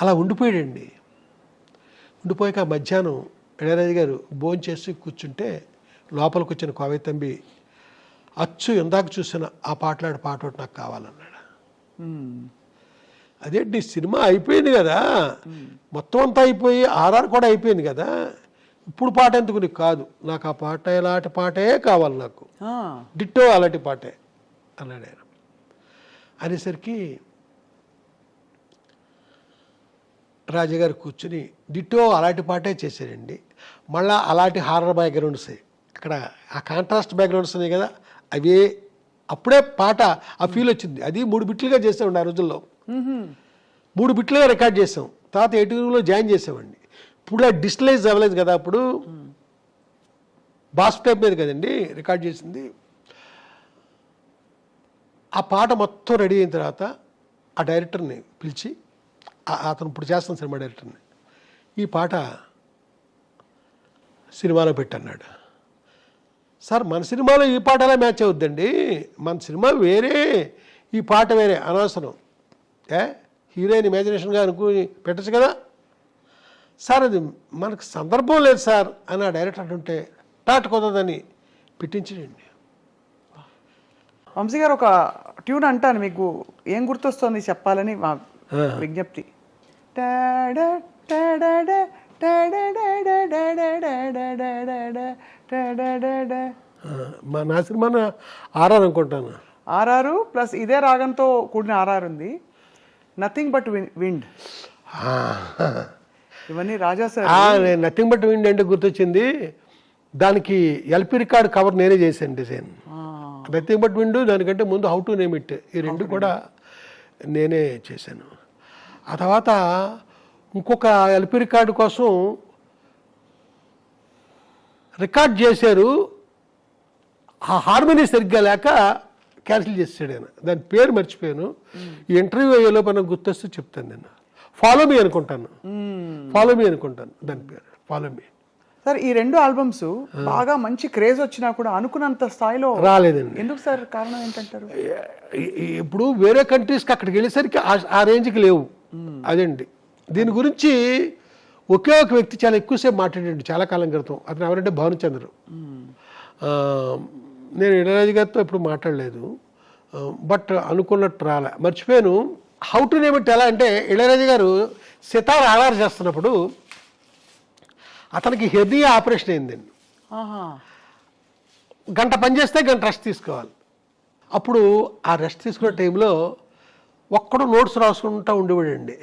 అలా ఉండిపోయాడండి. ఉండిపోయాక మధ్యాహ్నం ఇళయరాజు గారు భోజనం చేసి కూర్చుంటే లోపలికి వచ్చిన కోవై తంబి అచ్చు ఇందాక చూసిన ఆ పాటలాడే పాట ఒకటి నాకు కావాలన్నాడు. అదేంటి సినిమా అయిపోయింది కదా. మొత్తం అంతా అయిపోయి ఆర్ఆర్ కూడా అయిపోయింది కదా. ఇప్పుడు పాట ఎందుకు నీకు కాదు? నాకు ఆ పాట ఇలాంటి పాటే కావాలి నాకు. డిట్టో అలాంటి పాటే అన్నాడు ఆయన. అనేసరికి రాజుగారు కూర్చుని డిట్టో అలాంటి పాటే చేశారండి. మళ్ళా అలాంటి హారర్ బ్యాక్గ్రౌండ్స్ అక్కడ ఆ కాంట్రాస్ట్ బ్యాక్గ్రౌండ్స్ ఉన్నాయి కదా అవే అప్పుడే పాట ఆ ఫీల్ వచ్చింది. అది మూడు బిట్లుగా చేసామండి ఆ రోజుల్లో. మూడు బిట్లుగా రికార్డ్ చేసాం. తర్వాత ఎయిటీలో జాయిన్ చేసామండి. ఇప్పుడు ఆ డిజిటలైజ్ అవ్వలేదు కదా అప్పుడు. బాస్ టైప్ మీద కదండి రికార్డ్ చేసింది. ఆ పాట మొత్తం రెడీ అయిన తర్వాత ఆ డైరెక్టర్ని పిలిచి అతను ఇప్పుడు చేస్తున్న సినిమా డైరెక్టర్ని ఈ పాట సినిమాలో పెట్టన్నాడు. సార్ మన సినిమాలో ఈ పాట ఎలా మ్యాచ్ అవుద్దండి? మన సినిమా వేరే ఈ పాట వేరే అనవసరం. ఏ? హీరోయిన్ ఇమాజినేషన్గా అనుకుని పెట్టచ్చు కదా? సార్ అది మనకు సందర్భం లేదు సార్ అని ఆ డైరెక్టర్ అంటుంటే టాట్ కుదరదని పెట్టించడండి. వంశీ గారు ఒక ట్యూన్ అంటాను మీకు. ఏం గుర్తొస్తుంది చెప్పాలని మా విజ్ఞప్తి మా నా సినిమా ఆర్ఆర్ అనుకుంటాను ఆర్ఆర్ ప్లస్ ఇదే రాగంతో కూడిన ఆర్ఆర్ ఉంది నథింగ్ బట్ విండ్ ఇవన్నీ Raja sir nothing but wind అంటే గుర్తొచ్చింది దానికి ఎల్పి రికార్డ్ కవర్ నేనే చేశాను డిజైన్ నథింగ్ బట్ విండ్ దానికంటే ముందు హౌ టు నేమ్ ఇట్ ఈ రెండు కూడా నేనే చేశాను. ఆ తర్వాత ఇంకొక ఎల్పి రికార్డు కోసం రికార్డ్ చేశారు. ఆ హార్మోనీ సరిగ్గా లేక క్యాన్సిల్ చేసాడు ఆయన. దాని పేరు మర్చిపోయాను. ఈ ఇంటర్వ్యూ అయ్యేలో మనం గుర్తొస్తే చెప్తాను నేను. ఫాలో మీ అనుకుంటాను. ఫాలో మీ అనుకుంటాను. దాని పేరు. ఫాలో మీ సార్ ఈ రెండు ఆల్బమ్స్ బాగా మంచి క్రేజ్ వచ్చినా కూడా అనుకున్నంత స్థాయిలో రాలేదండి. ఎందుకు సార్ కారణం ఏంటంటారు? ఇప్పుడు వేరే కంట్రీస్కి అక్కడికి వెళ్ళేసరికి ఆ- రేంజ్కి లేవు. అదండి దీని గురించి ఒకే ఒక వ్యక్తి చాలా ఎక్కువసేపు మాట్లాడండి చాలా కాలం క్రితం. అతను ఎవరంటే భానుచంద్ర. నేను ఇళరాజు గారితో ఎప్పుడు మాట్లాడలేదు. బట్ అనుకున్నట్టు రాలే. మర్చిపోయాను. హౌ టు నేమ్ ఇట్ ఎలా అంటే ఇళరాజు గారు సితార్ ఆధార్ చేస్తున్నప్పుడు అతనికి హెర్నియా ఆపరేషన్ అయిందండి గంట పని చేస్తే గంట రెస్ట్ తీసుకోవాలి. అప్పుడు ఆ రెస్ట్ తీసుకునే టైంలో ఒక్కడు నోట్స్ రాసుకుంటూ ఉండేవాడండి.